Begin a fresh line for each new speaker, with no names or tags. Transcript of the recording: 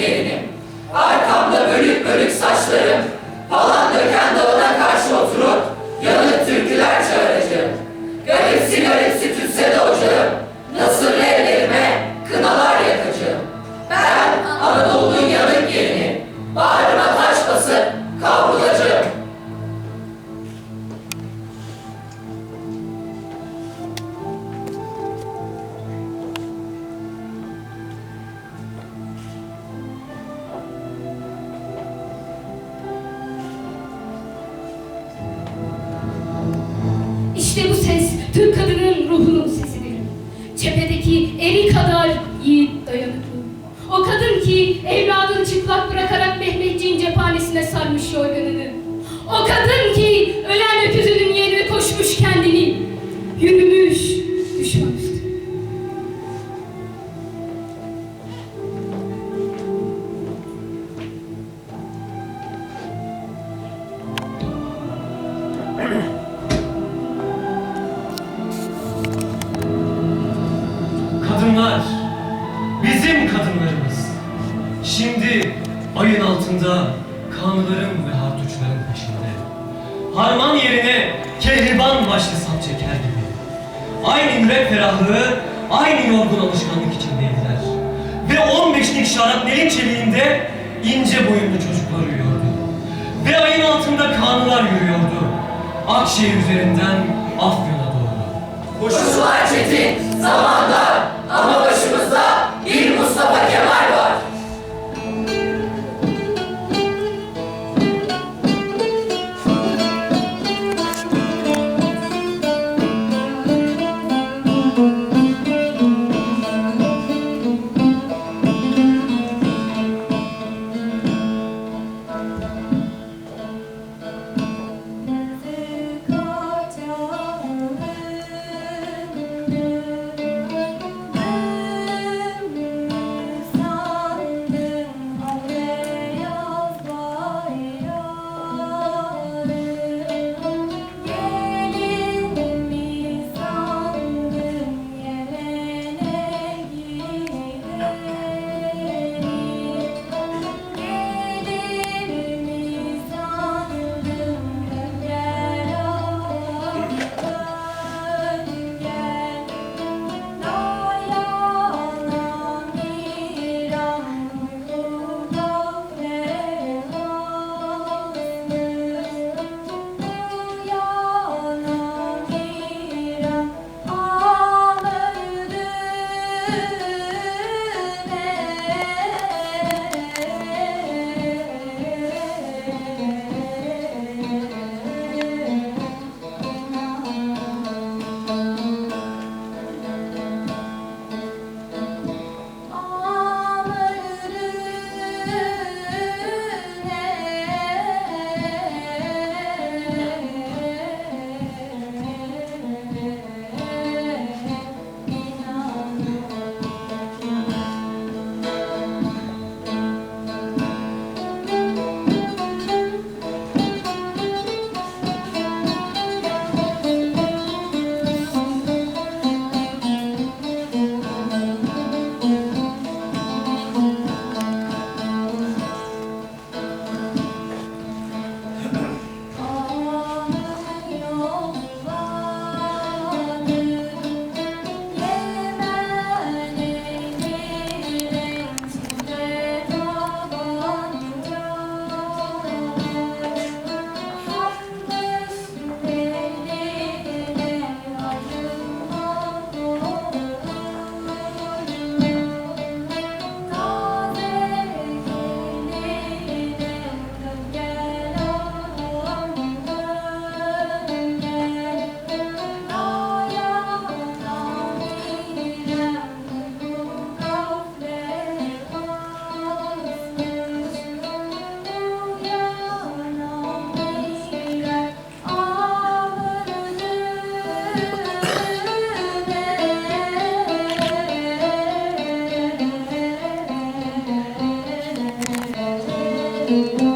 gelinim. Arkamda bölük bölük saçlarım, falan döken dağına
İşte bu ses Türk kadının ruhunun sesidir. Cephedeki eri kadar yiğit dayanıklı. O kadın ki evladını çıplak bırakarak Mehmetçiğin cephanesine sarmış yorganını. O kadın ki ölen öküzünün yerine koşmuş kendini. Yürümüş
kadınlarımız. Şimdi ayın altında kanlarım ve hartuçların peşinde. Harman yerine kehriban başlı sap çeker gibi. Aynı yürek ferahlığı, aynı yorgun alışkanlık içindeydiler. Ve 15'lik şarapnelin çeliğinde ince boyunlu çocuklar uyuyordu. Ve ayın altında kanlar yürüyordu. Akşehir üzerinden Afyon'a doğru. Koşucular çetin, zamanda thank you.